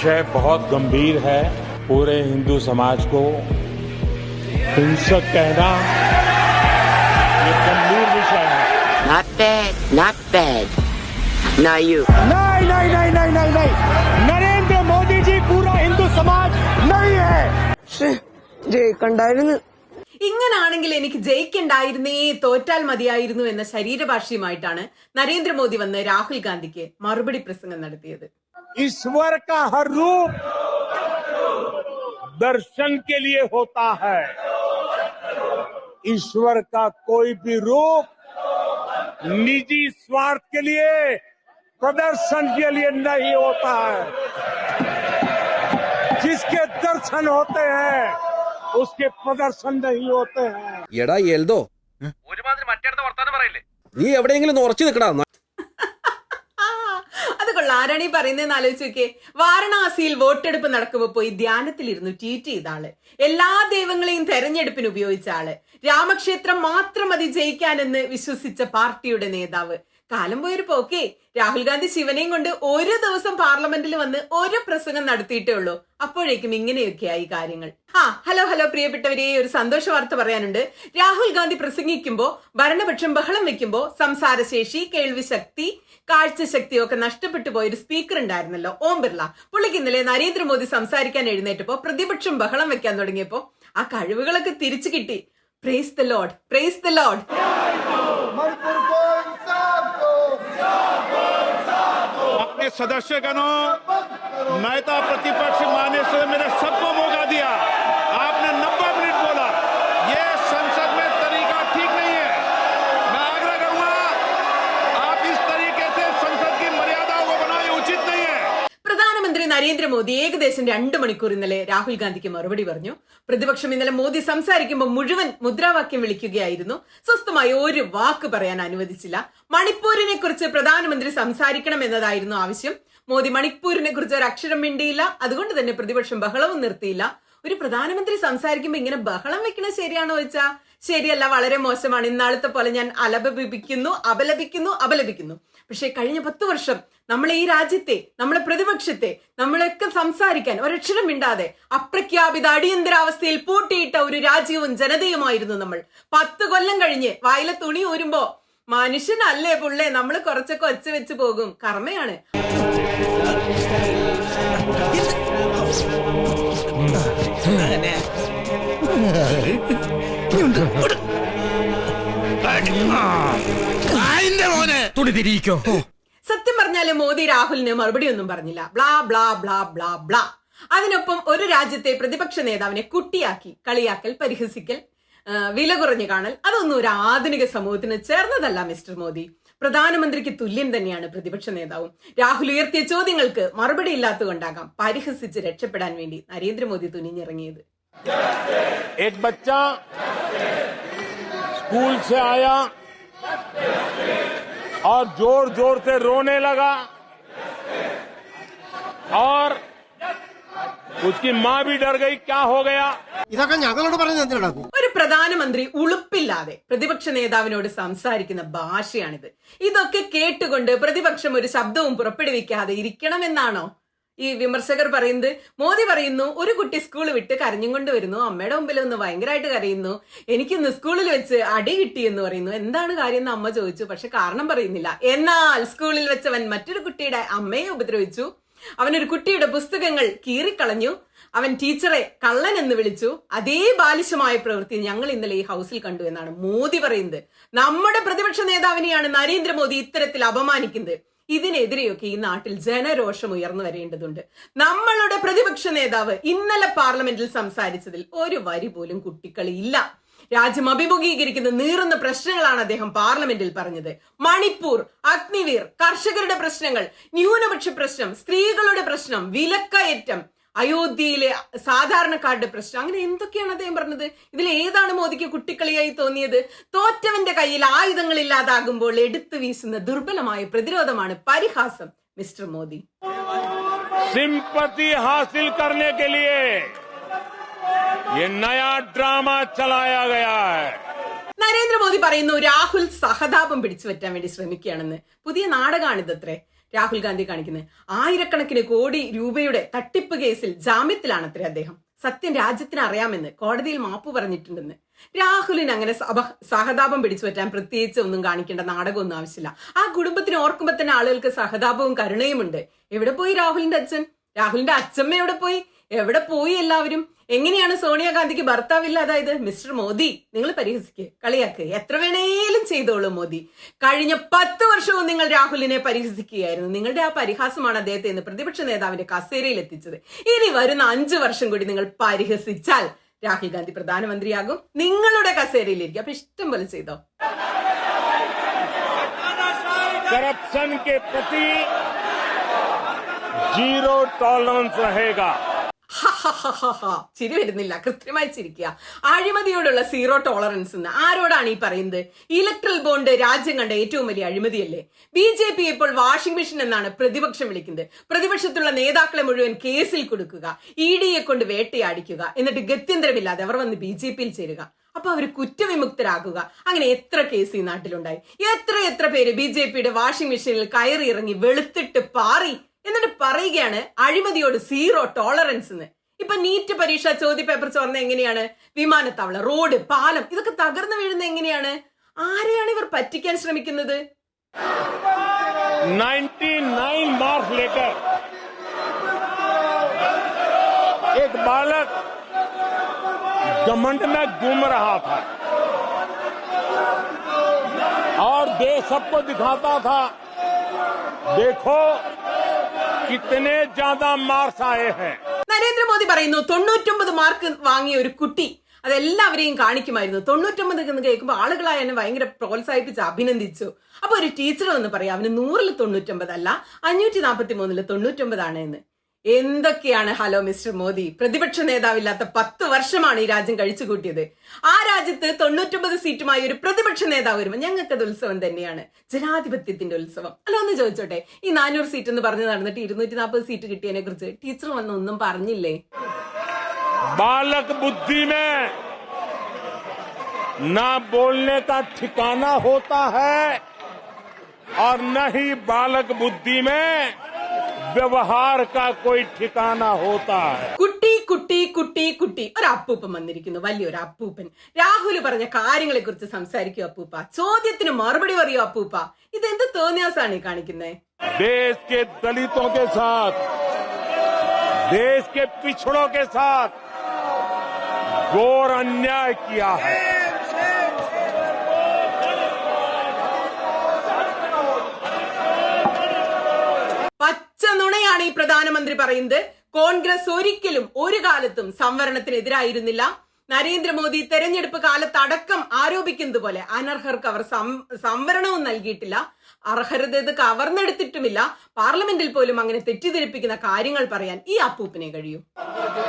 विषय बहुत गंभीर है पूरे हिंदू समाज को हिंसक कहना ये गंभीर विषय है Not bad, not bad. Now you. नहीं नहीं नहीं नहीं नहीं नहीं नरेंद्र मोदी जी पूरा हिंदू समाज नहीं है ജയിക്കണ്ടായിരുന്നു ഇങ്ങനാണെങ്കിൽ എനിക്ക് ജയിക്കണ്ടായിരുന്നേ തോറ്റാൽ മതിയായിരുന്നു എന്ന ശരീരഭാഷയുമായിട്ടാണ് നരേന്ദ്രമോദി വന്ന് രാഹുൽ ഗാന്ധിക്ക് മറുപടി പ്രസംഗം നടത്തിയത് ईश्वर का हर रूप दर्शन के लिए होता है ईश्वर का कोई भी रूप निजी स्वार्थ के लिए प्रदर्शन के लिए नहीं होता है जिसके दर्शन होते हैं उसके प्रदर्शन नहीं होते हैं എടാ എൽദോ നീ എവിടെയെങ്കിലും ഒന്ന് ഉറച്ചു നിൽക്കടാ ആ, അത് കൊള്ളാം ആരാണ് ഈ പറയുന്നതെന്ന് ആലോചിച്ച് നോക്കിയേ. വാരണാസിയിൽ വോട്ടെടുപ്പ് നടക്കുമ്പോൾ പോയി ധ്യാനത്തിലിരുന്നു ട്വീറ്റ് ചെയ്ത ആൾ. എല്ലാ ദൈവങ്ങളെയും തെരഞ്ഞെടുപ്പിന് ഉപയോഗിച്ച ആൾ. രാമക്ഷേത്രം മാത്രം മതി ജയിക്കാനെന്ന് വിശ്വസിച്ച പാർട്ടിയുടെ നേതാവ്. കാലം പോയൊരു പോക്കേ. രാഹുൽ ഗാന്ധി ശിവനെയും കൊണ്ട് ഒരു ദിവസം പാർലമെന്റിൽ വന്ന് ഒരു പ്രസംഗം നടത്തിയിട്ടേ ഉള്ളൂ. അപ്പോഴേക്കും ഇങ്ങനെയൊക്കെയായി കാര്യങ്ങൾ. ആ ഹലോ ഹലോ പ്രിയപ്പെട്ടവരെ ഒരു സന്തോഷ വാർത്ത പറയാനുണ്ട്. രാഹുൽ ഗാന്ധി പ്രസംഗിക്കുമ്പോ ഭരണപക്ഷം ബഹളം വെക്കുമ്പോ സംസാരശേഷി കേൾവി ശക്തി കാഴ്ചശക്തിയും ഒക്കെ നഷ്ടപ്പെട്ടു പോയൊരു സ്പീക്കർ ഉണ്ടായിരുന്നല്ലോ ഓം ബിർള. പുള്ളിക്ക് ഇന്നലെ നരേന്ദ്രമോദി സംസാരിക്കാൻ എഴുന്നേറ്റപ്പോ പ്രതിപക്ഷം ബഹളം വെക്കാൻ തുടങ്ങിയപ്പോ ആ കഴിവുകളൊക്കെ തിരിച്ചു കിട്ടി. Praise the lord praise the lord सदस्यगणों नेता प्रतिपक्ष मान्य से मेरे सबको നരേന്ദ്രമോദി ഏകദേശം രണ്ടു മണിക്കൂർ ഇന്നലെ രാഹുൽ ഗാന്ധിക്ക് മറുപടി പറഞ്ഞു. പ്രതിപക്ഷം ഇന്നലെ മോദി സംസാരിക്കുമ്പോൾ മുഴുവൻ മുദ്രാവാക്യം വിളിക്കുകയായിരുന്നു. സ്വസ്ഥമായി ഒരു വാക്ക് പറയാൻ അനുവദിച്ചില്ല. മണിപ്പൂരിനെ കുറിച്ച് പ്രധാനമന്ത്രി സംസാരിക്കണം എന്നതായിരുന്നു ആവശ്യം. മോദി മണിപ്പൂരിനെ കുറിച്ച് ഒരു അക്ഷരം മിണ്ടിയില്ല. അതുകൊണ്ട് തന്നെ പ്രതിപക്ഷം ബഹളവും നിർത്തിയില്ല. ഒരു പ്രധാനമന്ത്രി സംസാരിക്കുമ്പോൾ ഇങ്ങനെ ബഹളം വെക്കണത് ശരിയാണോ വെച്ചാ ശരിയല്ല വളരെ മോശമാണ്. ഇന്നാളത്തെ പോലെ ഞാൻ അലപിപ്പിക്കുന്നു അപലപിക്കുന്നു അപലപിക്കുന്നു. പക്ഷേ കഴിഞ്ഞ പത്ത് വർഷം നമ്മളെ ഈ രാജ്യത്തെ നമ്മളെ പ്രതിപക്ഷത്തെ നമ്മളൊക്കെ സംസാരിക്കാൻ ഒരക്ഷരം മിണ്ടാതെ അപ്രഖ്യാപിത അടിയന്തരാവസ്ഥയിൽ പൂട്ടിയിട്ട ഒരു രാജ്യവും ജനതയുമായിരുന്നു നമ്മൾ പത്ത് കൊല്ലം കഴിഞ്ഞ് വായിലെ തുണി ഊരുമ്പോ മനുഷ്യനല്ലേ പുള്ളേ നമ്മൾ കുറച്ചൊക്കെ ഒച്ച വെച്ച് പോകും കർമ്മയാണ് സത്യം പറഞ്ഞാൽ മോദി രാഹുലിന് മറുപടി ഒന്നും പറഞ്ഞില്ല. Blah blah blah blah blah. അതിനൊപ്പം ഒരു രാജ്യത്തെ പ്രതിപക്ഷ നേതാവിനെ കുട്ടിയാക്കി കളിയാക്കൽ പരിഹസിക്കൽ വില കുറഞ്ഞു കാണൽ അതൊന്നും ഒരു ആധുനിക സമൂഹത്തിന് ചേർന്നതല്ല മിസ്റ്റർ മോദി. പ്രധാനമന്ത്രിക്ക് തുല്യം തന്നെയാണ് പ്രതിപക്ഷ നേതാവും. രാഹുൽ ഉയർത്തിയ ചോദ്യങ്ങൾക്ക് മറുപടി ഇല്ലാത്തതുകൊണ്ടാകാം പരിഹസിച്ച് രക്ഷപ്പെടാൻ വേണ്ടി നരേന്ദ്രമോദി തുനിഞ്ഞിറങ്ങിയത്. एक बच्चा स्कूल से आया और जोर जोर से रोने लगा और उसकी मां भी डर गई क्या हो गया ഇതൊക്കെ ഞങ്ങളോട് പറഞ്ഞത് എന്തിനാ ഒരു പ്രധാനമന്ത്രി ഉളുപ്പില്ലാതെ പ്രതിപക്ഷ നേതാവിനോട് സംസാരിക്കുന്ന ഭാഷയാണിത് ഇതൊക്കെ കേട്ടുകൊണ്ട് പ്രതിപക്ഷം ഒരു ശബ്ദവും പുറപ്പെടുവിക്കാതെ ഇരിക്കണമെന്നാണോ ഈ വിമർശകർ പറയുന്നത് മോദി പറയുന്നു ഒരു കുട്ടി സ്കൂൾ വിട്ട് കരഞ്ഞും കൊണ്ട് വരുന്നു അമ്മയുടെ മുമ്പിൽ ഒന്ന് ഭയങ്കരമായിട്ട് കരയുന്നു എനിക്കിന്ന് സ്കൂളിൽ വെച്ച് അടി കിട്ടി എന്ന് പറയുന്നു. എന്താണ് കാര്യം എന്ന് അമ്മ ചോദിച്ചു. പക്ഷെ കാരണം പറയുന്നില്ല. എന്നാൽ സ്കൂളിൽ വെച്ചവൻ മറ്റൊരു കുട്ടിയുടെ അമ്മയെ ഉപദ്രവിച്ചു. അവനൊരു കുട്ടിയുടെ പുസ്തകങ്ങൾ കീറിക്കളഞ്ഞു. അവൻ ടീച്ചറെ കള്ളൻ എന്ന് വിളിച്ചു. അതേ ബാലിശമായ പ്രവൃത്തി ഞങ്ങൾ ഇന്നലെ ഈ ഹൗസിൽ കണ്ടു എന്നാണ് മോദി പറയുന്നത്. നമ്മുടെ പ്രതിപക്ഷ നേതാവിനെയാണ് നരേന്ദ്രമോദി ഇത്തരത്തിൽ അപമാനിക്കുന്നത്. ഇതിനെതിരെയൊക്കെ ഈ നാട്ടിൽ ജനരോഷം ഉയർന്നു വരേണ്ടതുണ്ട്. നമ്മളുടെ പ്രതിപക്ഷ നേതാവ് ഇന്നലെ പാർലമെന്റിൽ സംസാരിച്ചതിൽ ഒരു വരി പോലും കുട്ടികളില്ല രാജ്യം അഭിമുഖീകരിക്കുന്ന നീറുന്ന പ്രശ്നങ്ങളാണ് അദ്ദേഹം പാർലമെന്റിൽ പറഞ്ഞത്. മണിപ്പൂർ അഗ്നിവീർ കർഷകരുടെ പ്രശ്നങ്ങൾ ന്യൂനപക്ഷ പ്രശ്നം സ്ത്രീകളുടെ പ്രശ്നം വിലക്കയറ്റം അയോധ്യയിലെ സാധാരണക്കാരുടെ പ്രശ്നം അങ്ങനെ എന്തൊക്കെയാണ് അദ്ദേഹം പറഞ്ഞത് ഇതിൽ ഏതാണ് മോദിക്ക് കുട്ടിക്കളിയായി തോന്നിയത് തോറ്റവന്റെ കയ്യിൽ ആയുധങ്ങൾ ഇല്ലാതാകുമ്പോൾ എടുത്തു വീശുന്ന ദുർബലമായ പ്രതിരോധമാണ് പരിഹാസം മിസ്റ്റർ മോദി सिंपति हासिल करने के लिए ये नया ड्रामा चलाया गया है നരേന്ദ്രമോദി പറയുന്നു രാഹുൽ സഹതാപം പിടിച്ചു പറ്റാൻ വേണ്ടി ശ്രമിക്കുകയാണെന്ന് പുതിയ നാടകമാണിതത്രേ രാഹുൽ ഗാന്ധി കാണിക്കുന്നത്. ആയിരക്കണക്കിന് കോടി രൂപയുടെ തട്ടിപ്പ് കേസിൽ ജാമ്യത്തിലാണ് അത്ര അദ്ദേഹം. സത്യം രാജ്യത്തിന് അറിയാമെന്ന് കോടതിയിൽ മാപ്പ് പറഞ്ഞിട്ടുണ്ടെന്ന്. രാഹുലിന് അങ്ങനെ സഹതാപം പിടിച്ചു പറ്റാൻ പ്രത്യേകിച്ച് ഒന്നും കാണിക്കേണ്ട നാടകമൊന്നും ആവശ്യമില്ല. ആ കുടുംബത്തിന് ഓർക്കുമ്പോൾ തന്നെ ആളുകൾക്ക് സഹതാപവും കരുണയുമുണ്ട്. എവിടെ പോയി രാഹുലിന്റെ അച്ഛൻ? രാഹുലിന്റെ അച്ഛമ്മ എവിടെ പോയി? എവിടെ പോയി എല്ലാവരും? എങ്ങനെയാണ് സോണിയാഗാന്ധിക്ക് ഭർത്താവില്ല അതായത് മിസ്റ്റർ മോദി നിങ്ങൾ പരിഹസിക്ക് കളിയാക്ക് എത്ര വേണേലും ചെയ്തോളൂ മോദി കഴിഞ്ഞ പത്ത് വർഷവും നിങ്ങൾ രാഹുലിനെ പരിഹസിക്കുകയായിരുന്നു നിങ്ങളുടെ ആ പരിഹാസമാണ് അദ്ദേഹത്തെ ഇന്ന് പ്രതിപക്ഷ നേതാവിന്റെ കസേരയിൽ എത്തിച്ചത് ഇനി വരുന്ന അഞ്ചു വർഷം കൂടി നിങ്ങൾ പരിഹസിച്ചാൽ രാഹുൽ ഗാന്ധി പ്രധാനമന്ത്രിയാകും നിങ്ങളുടെ കസേരയിലിരിക്കും അപ്പൊ ഇഷ്ടം പോലെ ചെയ്തോ करप्शन के प्रति जीरो टॉलरेंस रहेगा ഹഹഹഹഹ. ചിരി വരുന്നില്ല. കൃത്യമായി ചിരിക്കുക. അഴിമതിയോടുള്ള സീറോ ടോളറൻസ് എന്ന്. ആരോടാണ് ഈ പറയുന്നത്? ഇലക്ട്രൽ ബോണ്ട് രാജ്യം കണ്ട ഏറ്റവും വലിയ അഴിമതിയല്ലേ? ബി ജെ പി ഇപ്പോൾ വാഷിംഗ് മെഷീൻ എന്നാണ് പ്രതിപക്ഷം വിളിക്കുന്നത്. പ്രതിപക്ഷത്തുള്ള നേതാക്കളെ മുഴുവൻ കേസിൽ കൊടുക്കുക ഇ ഡിയെ കൊണ്ട് വേട്ടയാടിക്കുക എന്നിട്ട് ഗത്യന്തരമില്ലാതെ അവർ വന്ന് ബി ജെ പിയിൽ ചേരുക. അപ്പൊ അവർ കുറ്റവിമുക്തരാകുക. അങ്ങനെ എത്ര കേസ് ഈ നാട്ടിലുണ്ടായി? എത്ര എത്ര പേര് ബി ജെ പിയുടെ വാഷിംഗ് മെഷീനിൽ കയറി ഇറങ്ങി വെളുത്തിട്ട് പാറി? എന്നിട്ട് പറയുകയാണ് അഴിമതിയോട് സീറോ ടോളറൻസ് എന്ന്. ഇപ്പൊ നീറ്റ് പരീക്ഷ ചോദ്യ പേപ്പർ ചോർന്ന എങ്ങനെയാണ് വിമാനത്താവളം റോഡ് പാലം ഇതൊക്കെ തകർന്നു വീഴുന്ന എങ്ങനെയാണ് ആരെയാണ് ഇവർ പറ്റിക്കാൻ ശ്രമിക്കുന്നത് 99 मार्क्स लेकर एक बालक घमंड में घूम रहा था और देश सबको दिखाता था देखो कितने ज्यादा मार्क्स आए हैं നരേന്ദ്രമോദി പറയുന്നു തൊണ്ണൂറ്റൊമ്പത് മാർക്ക് വാങ്ങിയ ഒരു കുട്ടി അതെല്ലാവരെയും കാണിക്കുമായിരുന്നു. തൊണ്ണൂറ്റൊമ്പത് എന്ന് കേൾക്കുമ്പോൾ ആളുകളായ എന്നെ ഭയങ്കര പ്രോത്സാഹിപ്പിച്ച് അഭിനന്ദിച്ചു. അപ്പൊ ഒരു ടീച്ചർ വന്ന് പറയാം അവന് നൂറിൽ തൊണ്ണൂറ്റൊമ്പത് അല്ല അഞ്ഞൂറ്റി നാൽപ്പത്തി മൂന്നിൽ തൊണ്ണൂറ്റൊമ്പതാണ് എന്ന് എന്തൊക്കെയാണ് ഹലോ മിസ്റ്റർ മോദി പ്രതിപക്ഷ നേതാവില്ലാത്ത പത്ത് വർഷമാണ് ഈ രാജ്യം കഴിച്ചു കൂട്ടിയത് ആ രാജ്യത്ത് തൊണ്ണൂറ്റൊമ്പത് സീറ്റുമായി ഒരു പ്രതിപക്ഷ നേതാവ് വരുമ്പോൾ ഞങ്ങൾക്കത് ഉത്സവം തന്നെയാണ് ജനാധിപത്യത്തിന്റെ ഉത്സവം അല്ല ഒന്ന് ചോദിച്ചോട്ടെ ഈ നാനൂറ് സീറ്റ് എന്ന് പറഞ്ഞു നടന്നിട്ട് ഇരുന്നൂറ്റി നാൽപ്പത് സീറ്റ് കിട്ടിയതിനെ കുറിച്ച് ടീച്ചർ വന്ന് ഒന്നും പറഞ്ഞില്ലേ बालक बुद्धि में ना बोलने का ठिकाना होता है और न ही बालक बुद्धि में व्यवहार का कोई ठिकाना होता है കുട്ടി കുട്ടി കുട്ടി കുട്ടി ഒരു അപ്പൂപ്പൻ വന്നിരിക്കുന്നു വലിയൊരു അപ്പൂപ്പൻ രാഹുൽ പറഞ്ഞ കാര്യങ്ങളെ കുറിച്ച് സംസാരിക്കൂ അപ്പൂപ്പ ചോദ്യത്തിന് മറുപടി പറയൂ അപ്പൂപ്പ ഇതെന്ത് തോന്നിയാസാണ് ഈ കാണിക്കുന്നത് देश के दलितों के साथ देश के पिछड़ों के साथ घोर अन्याय किया है പ്രധാനമന്ത്രി പറയുന്നത് കോൺഗ്രസ് ഒരിക്കലും ഒരു കാലത്തും സംവരണത്തിനെതിരായിരുന്നില്ല നരേന്ദ്രമോദി തെരഞ്ഞെടുപ്പ് കാലത്ത് അടക്കം ആരോപിക്കുന്നത് പോലെ അനർഹർക്ക് അവർ സം- സംവരണവും നൽകിയിട്ടില്ല അർഹരത് കവർന്നെടുത്തിട്ടുമില്ല പാർലമെന്റിൽ പോലും അങ്ങനെ തെറ്റിദ്ധരിപ്പിക്കുന്ന കാര്യങ്ങൾ പറയാൻ ഈ അപ്പൂപ്പിനെ കഴിയൂ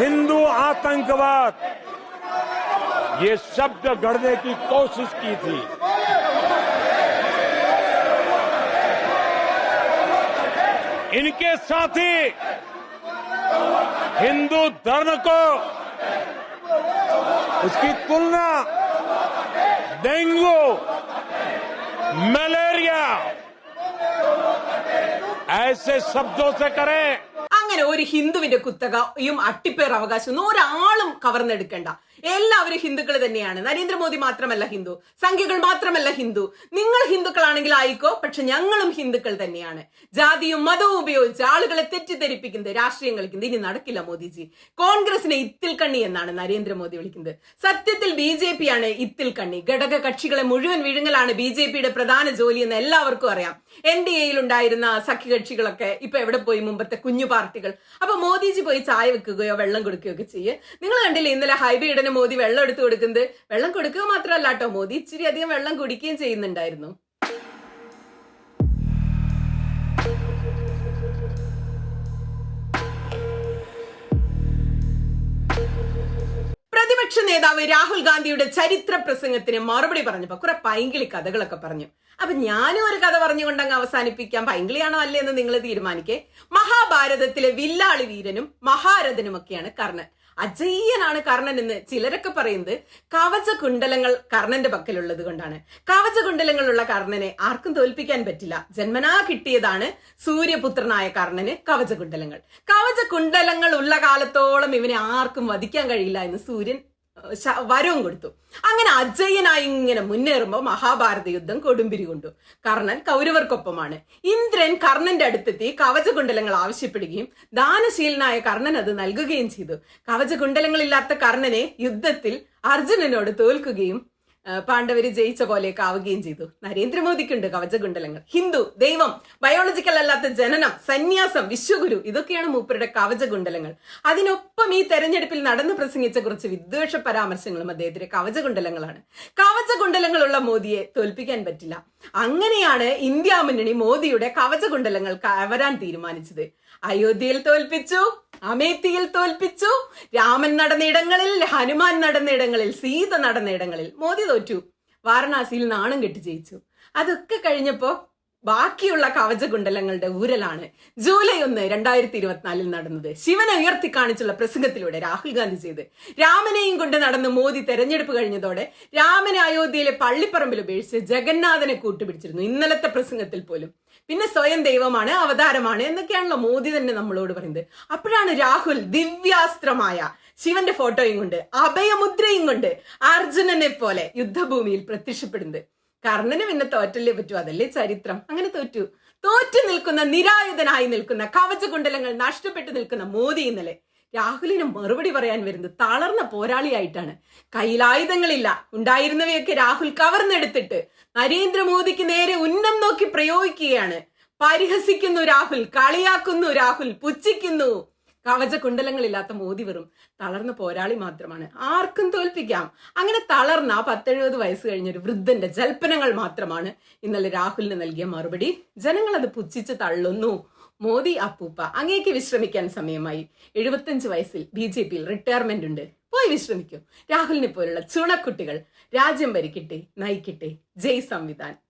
हिंदू आतंकवाद ये शब्द गढ़ने की कोशिश की थी इनके साथी हिंदू धर्म को उसकी तुलना डेंगू मलेरिया ऐसे शब्दों से करें അങ്ങനെ ഒരു ഹിന്ദുവിന്റെ കുത്തകയും അട്ടിപ്പേർ അവകാശമൊന്നും ഒരാളും കവർന്നെടുക്കണ്ട എല്ലാവരും ഹിന്ദുക്കൾ തന്നെയാണ്. നരേന്ദ്രമോദി മാത്രമല്ല ഹിന്ദു. സംഖ്യകൾ മാത്രമല്ല ഹിന്ദു. നിങ്ങൾ ഹിന്ദുക്കളാണെങ്കിൽ ആയിക്കോ പക്ഷെ ഞങ്ങളും ഹിന്ദുക്കൾ തന്നെയാണ്. ജാതിയും മതവും ഉപയോഗിച്ച് ആളുകളെ തെറ്റിദ്ധരിപ്പിക്കുന്നത് രാഷ്ട്രീയം കളിക്കുന്നത് ഇനി നടക്കില്ല മോദിജി. കോൺഗ്രസിനെ ഇത്തിൽ കണ്ണി എന്നാണ് നരേന്ദ്രമോദി വിളിക്കുന്നത്. സത്യത്തിൽ ബി ജെ പി ആണ് ഇത്തിൽ കണ്ണി. ഘടക കക്ഷികളെ മുഴുവൻ വിഴുങ്ങലാണ് ബി ജെ പിയുടെ പ്രധാന ജോലി എന്ന് എല്ലാവർക്കും അറിയാം. എൻ ഡി എയിൽ ഉണ്ടായിരുന്ന സഖ്യകക്ഷികളൊക്കെ ഇപ്പൊ എവിടെ പോയി? മുമ്പത്തെ കുഞ്ഞു പാർട്ടികൾ. അപ്പൊ മോദിജി പോയി ചായ വെക്കുകയോ വെള്ളം കൊടുക്കുകയോ ഒക്കെ ചെയ്യേ. നിങ്ങൾ കണ്ടില്ലേ ഇന്നലെ ഹൈബി ഇടന് മോദി വെള്ളം എടുത്തു കൊടുക്കുന്നത്? വെള്ളം കൊടുക്കുക മാത്രമല്ല കേട്ടോ മോദി ഇച്ചിരി അധികം വെള്ളം കുടിക്കുകയും ചെയ്യുന്നുണ്ടായിരുന്നു. പ്രതിപക്ഷ നേതാവ് രാഹുൽ ഗാന്ധിയുടെ ചരിത്ര പ്രസംഗത്തിന് മറുപടി പറഞ്ഞപ്പോ കുറെ പൈങ്കിളി കഥകളൊക്കെ പറഞ്ഞു. അപ്പൊ ഞാനും ഒരു കഥ പറഞ്ഞുകൊണ്ടങ്ങ് അവസാനിപ്പിക്കാം. പൈങ്കിളിയാണോ അല്ലേ എന്ന് നിങ്ങൾ തീരുമാനിക്കേ. മഹാഭാരതത്തിലെ വില്ലാളി വീരനും മഹാരഥനുമൊക്കെയാണ് കർണൻ. അജയ്യനാണ് കർണൻ എന്ന് ചിലരൊക്കെ പറയുന്നത് കവച കുണ്ടലങ്ങൾ കർണന്റെ പക്കലുള്ളത് കൊണ്ടാണ്. കവച കുണ്ടലങ്ങളുള്ള കർണനെ ആർക്കും തോൽപ്പിക്കാൻ പറ്റില്ല. ജന്മനാ കിട്ടിയതാണ് സൂര്യപുത്രനായ കർണന് കവച കുണ്ടലങ്ങൾ കവച കുണ്ടലങ്ങൾ ഉള്ള കാലത്തോളം ഇവനെ ആർക്കും വധിക്കാൻ കഴിയില്ല എന്ന് സൂര്യൻ വരവും കൊടുത്തു. അങ്ങനെ അജയനായി ഇങ്ങനെ മുന്നേറുമ്പോൾ മഹാഭാരത യുദ്ധം കൊടുമ്പിരി കൊണ്ടു. കർണൻ കൗരവർക്കൊപ്പമാണ്. ഇന്ദ്രൻ കർണന്റെ അടുത്തെത്തി കവചകുണ്ടലങ്ങൾ ആവശ്യപ്പെടുകയും ദാനശീലനായ കർണൻ അത് നൽകുകയും ചെയ്തു. കവചകുണ്ടലങ്ങളില്ലാത്ത കർണനെ യുദ്ധത്തിൽ അർജുനനോട് തോൽക്കുകയും പാണ്ഡവര് ജയിച്ച പോലെയൊക്കെ ആവുകയും ചെയ്തു. നരേന്ദ്രമോദിക്കുണ്ട് കവചകുണ്ടലങ്ങൾ ഹിന്ദു ദൈവം ബയോളജിക്കൽ അല്ലാത്ത ജനനം സന്യാസം വിശ്വഗുരു ഇതൊക്കെയാണ് മൂപ്പരുടെ കവചകുണ്ടലങ്ങൾ അതിനൊപ്പം ഈ തെരഞ്ഞെടുപ്പിൽ നടന്നു പ്രസംഗിച്ച കുറച്ച് വിദ്വേഷ പരാമർശങ്ങളും അദ്ദേഹത്തിന്റെ കവചകുണ്ടലങ്ങളാണ് കവചകുണ്ടലങ്ങളുള്ള മോദിയെ തോൽപ്പിക്കാൻ പറ്റില്ല. അങ്ങനെയാണ് ഇന്ത്യ മുന്നണി മോദിയുടെ കവചകുണ്ടലങ്ങൾ കവരാൻ തീരുമാനിച്ചത്. അയോധ്യയിൽ തോൽപ്പിച്ചു അമേത്തിയിൽ തോൽപ്പിച്ചു രാമൻ നടന്ന ഇടങ്ങളിൽ ഹനുമാൻ നടന്ന ഇടങ്ങളിൽ സീത നടന്ന ഇടങ്ങളിൽ മോദി തോറ്റു. വാരണാസിയിൽ നാണം കെട്ടി ജയിച്ചു. അതൊക്കെ കഴിഞ്ഞപ്പോ ബാക്കിയുള്ള കവചകുണ്ടലങ്ങളുടെ ഊരലാണ് ജൂലൈ ഒന്ന് രണ്ടായിരത്തി ഇരുപത്തിനാലിൽ നടന്നത്. ശിവനെ ഉയർത്തി കാണിച്ചുള്ള പ്രസംഗത്തിലൂടെ രാഹുൽ ഗാന്ധി ചെയ്ത്. രാമനെയും കൊണ്ട് നടന്ന് മോദി തെരഞ്ഞെടുപ്പ് കഴിഞ്ഞതോടെ രാമനെ അയോധ്യയിലെ പള്ളിപ്പറമ്പിൽ ഉപേക്ഷിച്ച് ജഗന്നാഥനെ കൂട്ടുപിടിച്ചിരുന്നു. ഇന്നലത്തെ പ്രസംഗത്തിൽ പോലും. പിന്നെ സ്വയം ദൈവമാണ് അവതാരമാണ് എന്നൊക്കെയാണല്ലോ മോദി തന്നെ നമ്മളോട് പറയുന്നത്. അപ്പോഴാണ് രാഹുൽ ദിവ്യാസ്ത്രമായ ശിവന്റെ ഫോട്ടോയും കൊണ്ട് അഭയമുദ്രയും കൊണ്ട് അർജുനനെ പോലെ യുദ്ധഭൂമിയിൽ പ്രത്യക്ഷപ്പെടുന്നത്. കർണന് പിന്നെ തോറ്റല്ലേ പറ്റൂ അതല്ലേ ചരിത്രം. അങ്ങനെ തോറ്റു. തോറ്റു നിൽക്കുന്ന നിരായുധനായി നിൽക്കുന്ന കവചകുണ്ടലങ്ങൾ നഷ്ടപ്പെട്ടു നിൽക്കുന്ന മോദി ഇന്നലെ രാഹുലിന് മറുപടി പറയാൻ വരുന്നത് തളർന്ന പോരാളിയായിട്ടാണ്. കയ്യിലായുധങ്ങളില്ല ഉണ്ടായിരുന്നവയൊക്കെ രാഹുൽ കവർന്നെടുത്തിട്ട് നരേന്ദ്രമോദിക്ക് നേരെ ഉന്നം നോക്കി പ്രയോഗിക്കുകയാണ്. പരിഹസിക്കുന്നു രാഹുൽ കളിയാക്കുന്നു രാഹുൽ പുച്ഛിക്കുന്നു. കവച കുണ്ടലങ്ങളില്ലാത്ത മോദി വെറും തളർന്ന പോരാളി മാത്രമാണ്. ആർക്കും തോൽപ്പിക്കാം. അങ്ങനെ തളർന്ന ആ പത്തെഴുപത് വയസ്സ് കഴിഞ്ഞ ഒരു വൃദ്ധന്റെ ജൽപ്പനങ്ങൾ മാത്രമാണ് ഇന്നലെ രാഹുലിന് നൽകിയ മറുപടി. ജനങ്ങൾ അത് പുച്ഛിച്ച് തള്ളുന്നു. മോദി അപ്പൂപ്പ അങ്ങേക്ക് വിശ്രമിക്കാൻ സമയമായി. എഴുപത്തഞ്ച് വയസ്സിൽ ബി ജെ പിയിൽ റിട്ടയർമെന്റ് ഉണ്ട്. പോയി വിശ്രമിക്കൂ. രാഹുലിനെ പോലുള്ള ചുണക്കുട്ടികൾ രാജ്യം ഭരിക്കട്ടെ നയിക്കട്ടെ. ജയ് സംവിധാൻ.